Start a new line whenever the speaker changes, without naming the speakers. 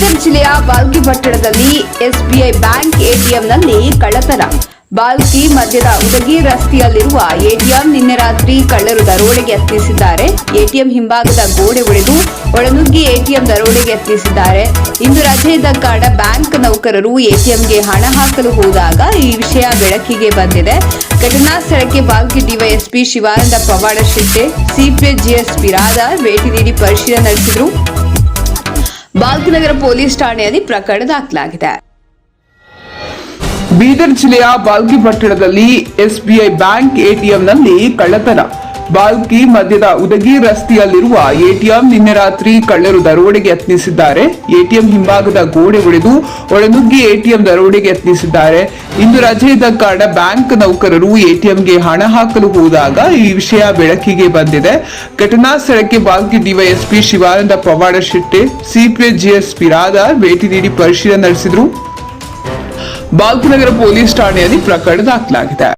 ಬೀದರ್ ಜಿಲ್ಲೆಯ ಬಾಲ್ಕಿ ಪಟ್ಟಣದಲ್ಲಿ SBI bank ಎಟಿಎಂನಲ್ಲಿ ಕಳ್ಳತನ ಬಾಲ್ಕಿ ಮಧ್ಯದ ಉದಗಿ ರಸ್ತೆಯಲ್ಲಿರುವ ಎಟಿಎಂ ನಿನ್ನೆ ರಾತ್ರಿ ಕಳ್ಳರು ದರೋಡೆಗೆ ಯತ್ನಿಸಿದ್ದಾರೆ ಎಟಿಎಂ ಹಿಂಭಾಗದ ಗೋಡೆ ಉಳಿದು ಒಳನುಗ್ಗಿ ಎಟಿಎಂ ದರೋಡೆಗೆ ಯತ್ನಿಸಿದ್ದಾರೆ ಇಂದು ರಜೆ ಇದ್ದ ಕಾರಣ ಬ್ಯಾಂಕ್ ನೌಕರರು ಎಟಿಎಂಗೆ ಹಣ ಹಾಕಲು ಹೋದಾಗ ಈ ವಿಷಯ ಬೆಳಕಿಗೆ ಬಂದಿದೆ ಘಟನಾ ಸ್ಥಳಕ್ಕೆ ಬಾಲ್ಕಿ ಡಿವೈಎಸ್ಪಿ ಶಿವಾನಂದ ಪವಾಡ ಶೆಟ್ಟೆ ಸಿಪಿಎಸ್ ಜಿಎಸ್ಪಿ ರಾಧಾ ಭೇಟಿ ನೀಡಿ ಪರಿಶೀಲನೆ ನಡೆಸಿದರು ಬಾಲ್ಕಿನಗರ ಪೊಲೀಸ್ ಠಾಣೆಯಲ್ಲಿ ಪ್ರಕರಣ ದಾಖಲಾಗಿದೆ
ಬೀದರ್ ಜಿಲ್ಲೆಯ ಬಾಲ್ಕಿ ಪಟ್ಟಣದಲ್ಲಿ ಎಸ್ಬಿಐ ಬ್ಯಾಂಕ್ ಎಟಿಎಂನಲ್ಲಿ ಕಳ್ಳತನ ಬಾಲ್ಕಿ ಮಧ್ಯದ ಉದಗಿ ರಸ್ತೆಯಲ್ಲಿರುವ ಎಟಿಎಂ ನಿನ್ನೆ ರಾತ್ರಿ ಕಳ್ಳರು ದರೋಡೆಗೆ ಯತ್ನಿಸಿದ್ದಾರೆ ಎಟಿಎಂ ಹಿಂಭಾಗದ ಗೋಡೆ ಒಡೆದು ಒಳನುಗ್ಗಿ ಎಟಿಎಂ ದರೋಡೆಗೆ ಯತ್ನಿಸಿದ್ದಾರೆ ಇಂದು ರಜೆ ಇದ್ದ ಕಾರಣ ಬ್ಯಾಂಕ್ ನೌಕರರು ಎಟಿಎಂಗೆ ಹಣ ಹಾಕಲು ಹೋದಾಗ ಈ ವಿಷಯ ಬೆಳಕಿಗೆ ಬಂದಿದೆ ಘಟನಾ ಸ್ಥಳಕ್ಕೆ ಬಾಲ್ಕಿ ಡಿವೈಎಸ್ಪಿ ಶಿವಾನಂದ ಪವಾಡ ಶೆಟ್ಟಿ ಸಿಪಿಐ ಜಿಎಸ್ಪಿ ರಾಧಾ ಭೇಟಿ ನೀಡಿ ಪರಿಶೀಲನೆ ನಡೆಸಿದ್ರು ನಗರ ಪೊಲೀಸ್ ಠಾಣೆಯಲ್ಲಿ ಪ್ರಕರಣ ದಾಖಲಾಗಿದೆ